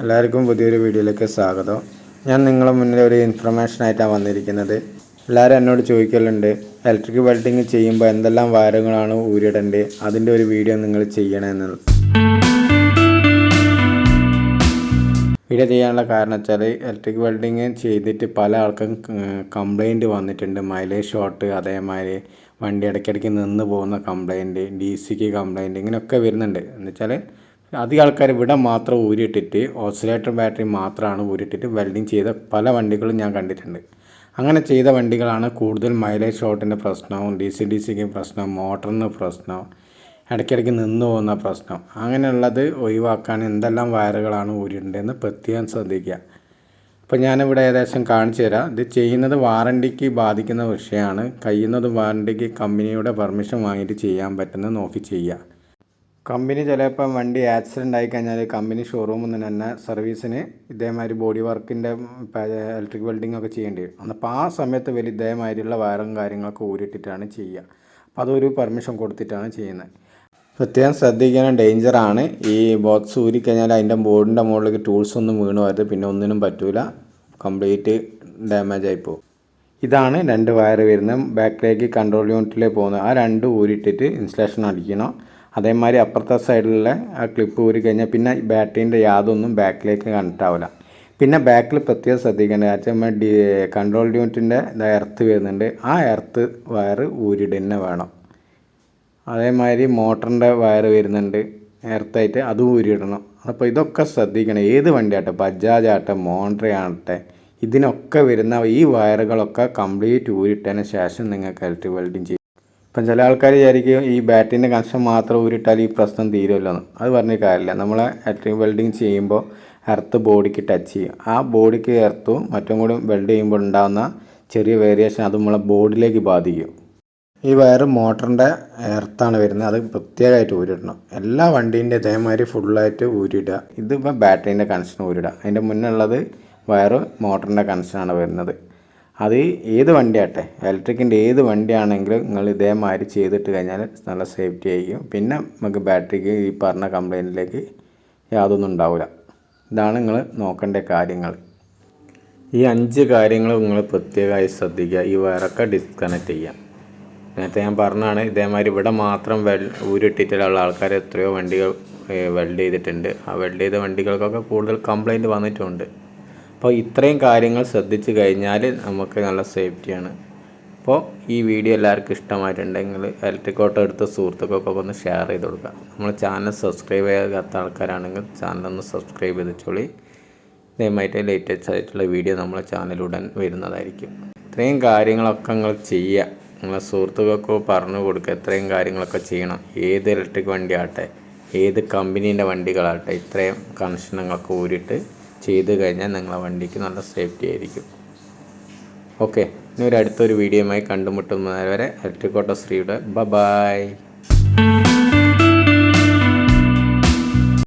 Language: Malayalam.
എല്ലാവർക്കും പുതിയൊരു വീഡിയോയിലേക്ക് സ്വാഗതം. ഞാൻ നിങ്ങളുടെ മുന്നിൽ ഒരു ഇൻഫർമേഷൻ ആയിട്ടാണ് വന്നിരിക്കുന്നത്. എല്ലാവരും എന്നോട് ചോദിക്കലുണ്ട് ഇലക്ട്രിക് വെൽഡിങ് ചെയ്യുമ്പോൾ എന്തെല്ലാം വാരങ്ങളാണ് ഊരിടേണ്ടത്? അതിന്റെ ഒരു വീഡിയോ നിങ്ങൾ ചെയ്യണമെന്നുള്ളത് വീഡിയോ ചെയ്യാനുള്ള കാരണം വെച്ചാൽ ഇലക്ട്രിക് വെൽഡിങ് ചെയ്തിട്ട് പല ആൾക്കും കംപ്ലൈന്റ് വന്നിട്ടുണ്ട്. മൈലേജ് ഷോർട്ട് അതേമാതിരി വണ്ടി ഇടയ്ക്കിടയ്ക്ക് നിന്ന് പോകുന്ന കംപ്ലൈന്റ് ഡി സിക്ക് കംപ്ലൈന്റ് ഇങ്ങനെയൊക്കെ വരുന്നുണ്ട്. എന്ന് വെച്ചാൽ അധികം ആൾക്കാർ ഇവിടെ മാത്രം ഊരിയിട്ടിട്ട് ഓസിലേറ്റർ ബാറ്ററി മാത്രമാണ് ഊരിയിട്ടിട്ട് വെൽഡിങ് ചെയ്ത പല വണ്ടികളും ഞാൻ കണ്ടിട്ടുണ്ട്. അങ്ങനെ ചെയ്ത വണ്ടികളാണ് കൂടുതൽ മൈലേജ് ഷോട്ടിന്റെ പ്രശ്നവും ഡി സി ഡി സിക്ക് പ്രശ്നം മോട്ടറിന് പ്രശ്നം ഇടയ്ക്കിടയ്ക്ക് നിന്ന് പോകുന്ന പ്രശ്നം. അങ്ങനെയുള്ളത് ഒഴിവാക്കാൻ എന്തെല്ലാം വയറുകളാണ് ഊരിയിട്ടുണ്ടെന്ന് പ്രത്യേകം ശ്രദ്ധിക്കുക. അപ്പോൾ ഞാനിവിടെ ഏകദേശം കാണിച്ചു തരാം. ഇത് ചെയ്യുന്നത് വാറണ്ടിക്ക് ബാധിക്കുന്ന വിഷയമാണ്. കഴിയുന്നത് വാറണ്ടിക്ക് കമ്പനിയുടെ പെർമിഷൻ വാങ്ങിയിട്ട് ചെയ്യാൻ പറ്റുന്ന നോക്കി ചെയ്യുക. കമ്പനി ചിലപ്പം വണ്ടി ആക്സിഡന്റ് ആയി കഴിഞ്ഞാൽ കമ്പനി ഷോറൂമിൽ നിന്ന് തന്നെ സർവീസിന് ഇതേമാതിരി ബോഡി വർക്കിന്റെ ഇലക്ട്രിക് വെൽഡിംഗ് ഒക്കെ ചെയ്യേണ്ടി വരും. അപ്പോൾ ആ സമയത്ത് വലിയ ഇതേമാതിരിയുള്ള വയറും കാര്യങ്ങളൊക്കെ ഊരിട്ടിട്ടാണ് ചെയ്യുക അപ്പോൾ അതൊരു പെർമിഷൻ കൊടുത്തിട്ടാണ് ചെയ്യുന്നത്. പ്രത്യേകം ശ്രദ്ധിക്കണം ഡേഞ്ചറാണ് ഈ ബോക്സ് ഊരിക്കഴിഞ്ഞാൽ അതിന്റെ ബോർഡിന്റെ മുകളിലേക്ക് ടൂൾസ് ഒന്നും വീണ് പിന്നെ ഒന്നിനും പറ്റൂല. കംപ്ലീറ്റ് ഡാമേജ് ആയി പോകും. ഇതാണ് രണ്ട് വയർ വരുന്നത് ബാക്കിലേക്ക് കൺട്രോൾ യൂണിറ്റിലേക്ക് പോകുന്നത്. ആ രണ്ട് ഊരിട്ടിട്ട് ഇൻസ്റ്റലേഷൻ അടിക്കണം. അതേമാതിരി അപ്പുറത്തെ സൈഡിലുള്ള ആ ക്ലിപ്പ് ഊരി കഴിഞ്ഞാൽ പിന്നെ ബാറ്ററീന്റെ യാതൊന്നും ബാക്കിലേക്ക് കണക്ട് ആവില്ല പിന്നെ ബാക്കിൽ പ്രത്യേകം വെച്ചാൽ നമ്മൾ ഡി കൺട്രോൾ യൂണിറ്റിന്റെ എർത്ത് വരുന്നുണ്ട്. ആ എർത്ത് വയർ ഊരിടന്നെ വേണം. അതേമാതിരി മോട്ടറിന്റെ വയർ വരുന്നുണ്ട്. എർത്തായിട്ട് അതും ഊരിയിടണം. അപ്പോൾ ഇതൊക്കെ ശ്രദ്ധിക്കണം. ഏത് വണ്ടിയാട്ടെ ബജാജ് ആട്ടെ മോണ്ടറി ആകട്ടെ ഇതിനൊക്കെ വരുന്ന ഈ വയറുകളൊക്കെ കംപ്ലീറ്റ് ഊരിട്ടതിന് ശേഷം നിങ്ങൾക്ക് ഇലക്ട്രിക് വെൽഡിങ് ചെയ്യും. ഇപ്പം ചില ആൾക്കാർ വിചാരിക്കും ഈ ബാറ്ററിന്റെ കണക്ഷൻ മാത്രം ഊരിട്ടാൽ ഈ പ്രശ്നം തീരുമല്ലോ എന്ന് അത് പറഞ്ഞ കാര്യമില്ല. നമ്മൾ ഇലക്ട്രിക് വെൽഡിങ് ചെയ്യുമ്പോൾ എർത്ത് ബോഡിക്ക് ടച്ച് ചെയ്യും. ആ ബോഡിക്ക് എർത്തും മറ്റും കൂടി വെൽഡ് ചെയ്യുമ്പോൾ ഉണ്ടാകുന്ന ചെറിയ വേരിയേഷൻ അത് നമ്മളെ ബോഡിലേക്ക് ബാധിക്കും. ഈ വയർ മോട്ടറിന്റെ എർത്താണ് വരുന്നത്. അത് പ്രത്യേകമായിട്ട് ഊരിടണം എല്ലാ വണ്ടീന്റെ ഇതേമാതിരി ഫുള്ളായിട്ട് ഊരിടുക ഇതിപ്പോൾ ബാറ്ററീന്റെ കണക്ഷൻ ഊരിടുക അതിന്റെ മുന്നുള്ളത് വയർ മോട്ടറിന്റെ കണക്ഷനാണ് വരുന്നത്. അത് ഏത് വണ്ടിയാട്ടെ? ഇലക്ട്രിക്കിന്റെ ഏത് വണ്ടിയാണെങ്കിലും നിങ്ങൾ ഇതേമാതിരി ചെയ്തിട്ട് കഴിഞ്ഞാൽ നല്ല സേഫ്റ്റി ആയിരിക്കും. പിന്നെ നമുക്ക് ബാറ്ററിക്ക് ഈ പറഞ്ഞ കംപ്ലൈന്റിലേക്ക് യാതൊന്നും ഉണ്ടാവില്ല ഇതാണ് നിങ്ങൾ നോക്കേണ്ട കാര്യങ്ങൾ. ഈ അഞ്ച് കാര്യങ്ങൾ നിങ്ങൾ പ്രത്യേകമായി ശ്രദ്ധിക്കുക. ഈ വയറൊക്കെ ഡിസ്കണക്ട് ചെയ്യാം നേരത്തെ ഞാൻ പറഞ്ഞാണ് ഇതേമാതിരി ഇവിടെ മാത്രം വെൽ ഊരിട്ടിട്ടുള്ള ആൾക്കാർ എത്രയോ വണ്ടികൾ വെൽഡ് ചെയ്തിട്ടുണ്ട്. ആ വെൽഡ് ചെയ്ത വണ്ടികൾക്കൊക്കെ കൂടുതൽ കംപ്ലൈന്റ് വന്നിട്ടുണ്ട്. അപ്പോൾ ഇത്രയും കാര്യങ്ങൾ ശ്രദ്ധിച്ചു കഴിഞ്ഞാൽ നമുക്ക് നല്ല സേഫ്റ്റിയാണ് അപ്പോൾ ഈ വീഡിയോ എല്ലാവർക്കും ഇഷ്ടമായിട്ടുണ്ടെങ്കിൽ ഇലക്ട്രിക് ഓട്ടോ എടുത്ത സുഹൃത്തുക്കൾക്കൊക്കെ ഒന്ന് ഷെയർ ചെയ്ത് കൊടുക്കുക. നമ്മൾ ചാനൽ സബ്സ്ക്രൈബ് ചെയ്യാത്ത ആൾക്കാരാണെങ്കിൽ ചാനലൊന്ന് സബ്സ്ക്രൈബ് ചെയ്തോളി ഇതേമായിട്ട് ലേറ്റസ്റ്റ് ആയിട്ടുള്ള വീഡിയോ നമ്മളെ ചാനലുടൻ വരുന്നതായിരിക്കും. ഇത്രയും കാര്യങ്ങളൊക്കെ നിങ്ങൾ ചെയ്യുക. നിങ്ങളെ സുഹൃത്തുക്കൾക്ക് പറഞ്ഞു കൊടുക്കുക. ഇത്രയും കാര്യങ്ങളൊക്കെ ചെയ്യണം. ഏത് ഇലക്ട്രിക് വണ്ടി ആട്ടെ ഏത് കമ്പനീന്റെ വണ്ടികളാകട്ടെ ഇത്രയും കണക്ഷനങ്ങളൊക്കെ ഊരിയിട്ട് ചെയ്ത് കഴിഞ്ഞാൽ നിങ്ങളെ വണ്ടിക്ക് നല്ല സേഫ്റ്റി ആയിരിക്കും. ഓക്കെ ഇനി ഒരു അടുത്തൊരു വീഡിയോയുമായി കണ്ടുമുട്ടുന്നവരെ ഇലക്ട്രിക് ഓട്ടോ ശ്രീയുടെ ബ ബായ്